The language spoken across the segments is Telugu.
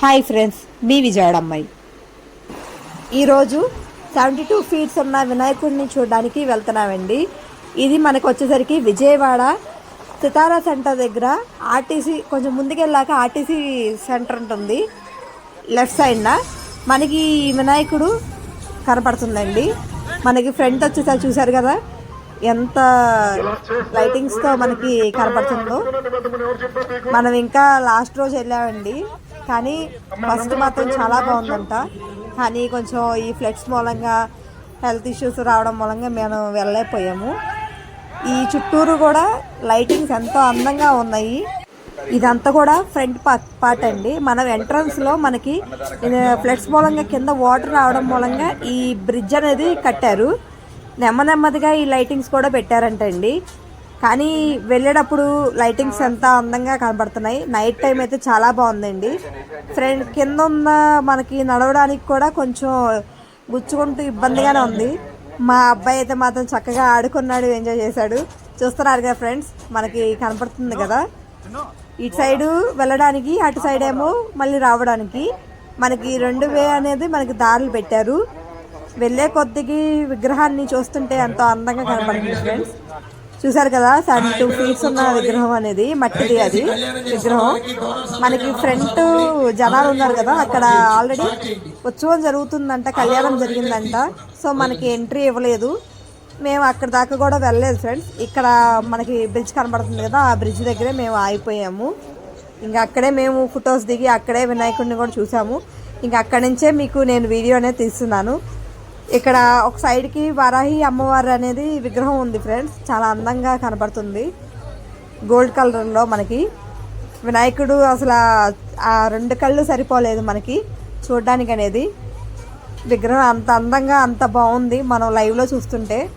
హాయ్ ఫ్రెండ్స్ మీ విజయవాడ అమ్మాయి ఈరోజు సెవెంటీ టూ ఫీట్స్ ఉన్న వినాయకుడిని చూడడానికి వెళ్తున్నామండి. ఇది మనకు వచ్చేసరికి విజయవాడ సితారా సెంటర్ దగ్గర ఆర్టీసీ కొంచెం ముందుకెళ్ళాక ఆర్టీసీ సెంటర్ ఉంటుంది. లెఫ్ట్ సైడ్న మనకి ఈ వినాయకుడు కనపడుతుందండి. మనకి ఫ్రంట్ వచ్చేసరికి చూశారు కదా ఎంత లైటింగ్స్తో మనకి కనపడుతుందో. మనం ఇంకా లాస్ట్ రోజు వెళ్ళామండి. కానీ ఫస్ట్ మాత్రం చాలా బాగుందంట. కానీ కొంచెం ఈ ఫ్లెక్స్ మూలంగా హెల్త్ ఇష్యూస్ రావడం మూలంగా మేము వెళ్ళలేకపోయాము. ఈ చుట్టూరు కూడా లైటింగ్స్ ఎంతో అందంగా ఉన్నాయి. ఇదంతా కూడా ఫ్రంట్ పార్ట్ అండి. మనం ఎంట్రన్స్లో మనకి ఫ్లెక్స్ మూలంగా కింద వాటర్ రావడం మూలంగా ఈ బ్రిడ్జ్ అనేది కట్టారు. నెమ్మ నెమ్మదిగా ఈ లైటింగ్స్ కూడా పెట్టారంటండి. కానీ వెళ్ళేటప్పుడు లైటింగ్స్ ఎంత అందంగా కనబడుతున్నాయి. నైట్ టైం అయితే చాలా బాగుందండి. ఫ్రెండ్ కింద ఉన్న మనకి నడవడానికి కూడా కొంచెం గుచ్చుకుంటూ ఇబ్బందిగానే ఉంది. మా అబ్బాయి అయితే మాత్రం చక్కగా ఆడుకున్నాడు ఎంజాయ్ చేశాడు. చూస్తున్నారు కదా ఫ్రెండ్స్ మనకి కనపడుతుంది కదా. ఇటు సైడు వెళ్ళడానికి అటు సైడ్ ఏమో మళ్ళీ రావడానికి మనకి రెండు వే అనేది మనకి దారులు పెట్టారు. వెళ్ళే కొద్దికి విగ్రహాన్ని చూస్తుంటే ఎంతో అందంగా కనపడుతుంది ఫ్రెండ్స్ చూసారు కదా సెవెన్ టూ ఫీట్స్ ఉన్న విగ్రహం అనేది మట్టిది అది విగ్రహం మనకి ఫ్రంట్ జనాలు ఉన్నారు కదా అక్కడ ఆల్రెడీ ఉత్సవం జరుగుతుందంట కళ్యాణం జరిగిందంట సో మనకి ఎంట్రీ ఇవ్వలేదు మేము అక్కడ దాకా కూడా వెళ్ళలేదు ఫ్రెండ్స్ ఇక్కడ మనకి బ్రిడ్జ్ కనబడుతుంది కదా ఆ బ్రిడ్జ్ దగ్గరే మేము ఆగిపోయాము ఇంకా అక్కడే మేము ఫొటోస్ దిగి అక్కడే వినాయకుడిని కూడా చూసాము ఇంకా అక్కడి నుంచే మీకు నేను వీడియో అనేది తీస్తున్నాను ఇక్కడ ఒక సైడ్కి వరాహి అమ్మవారు అనేది విగ్రహం ఉంది ఫ్రెండ్స్. చాలా అందంగా కనబడుతుంది. గోల్డ్ కలర్లో మనకి. వినాయకుడు అసలు ఆ- ఆ రెండు కళ్ళు సరిపోలేదు మనకి చూడడానికి అనేది. విగ్రహం అంత అందంగా అంత బాగుంది మనం లైవ్లో చూస్తుంటే.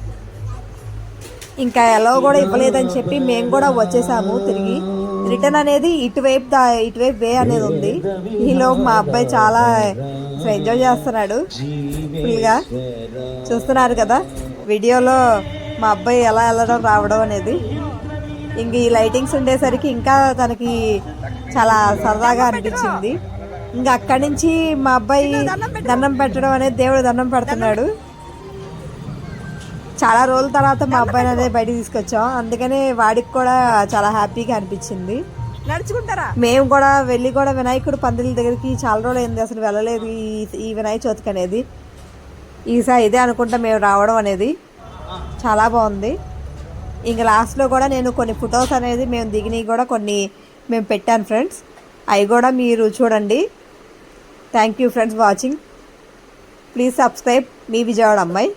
ఇంకా ఎలా కూడా ఇవ్వలేదని చెప్పి మేము కూడా వచ్చేసాము తిరిగి. రిటర్న్ అనేది ఇటువైపు దా ఇటువైపు వే అనేది ఉంది. ఈలో మా అబ్బాయి చాలా ఎంజాయ్ చేస్తున్నాడు. ఫుల్గా చూస్తున్నారు కదా వీడియోలో మా అబ్బాయి ఎలా వెళ్ళడం రావడం అనేది. ఇంక ఈ లైటింగ్స్ ఉండేసరికి ఇంకా తనకి చాలా సరదాగా అనిపించింది. ఇంకా అక్కడి నుంచి మా అబ్బాయి దండం పెట్టడం అనేది దేవుడు దండం పెడుతున్నాడు. చాలా రోజుల తర్వాత మా అబ్బాయిని అనేది బయటికి తీసుకొచ్చాం. అందుకనే వాడికి కూడా చాలా హ్యాపీగా అనిపించింది. నడుచుకుంటారా? మేము కూడా వెళ్ళి కూడా వినాయకుడు పందిల దగ్గరికి చాలా రోజులు అయింది. అసలు వెళ్ళలేదు ఈ ఈ వినాయక చవితికి అనేది. ఈసారి ఇదే అనుకుంటా మేము రావడం అనేది. చాలా బాగుంది. ఇంకా లాస్ట్లో కూడా నేను కొన్ని ఫొటోస్ అనేది మేము దిగినవి కూడా కొన్ని మేము పెట్టాను ఫ్రెండ్స్. అవి కూడా మీరు చూడండి. Thank you friends watching please subscribe మీ విజయవాడ అమ్మాయి.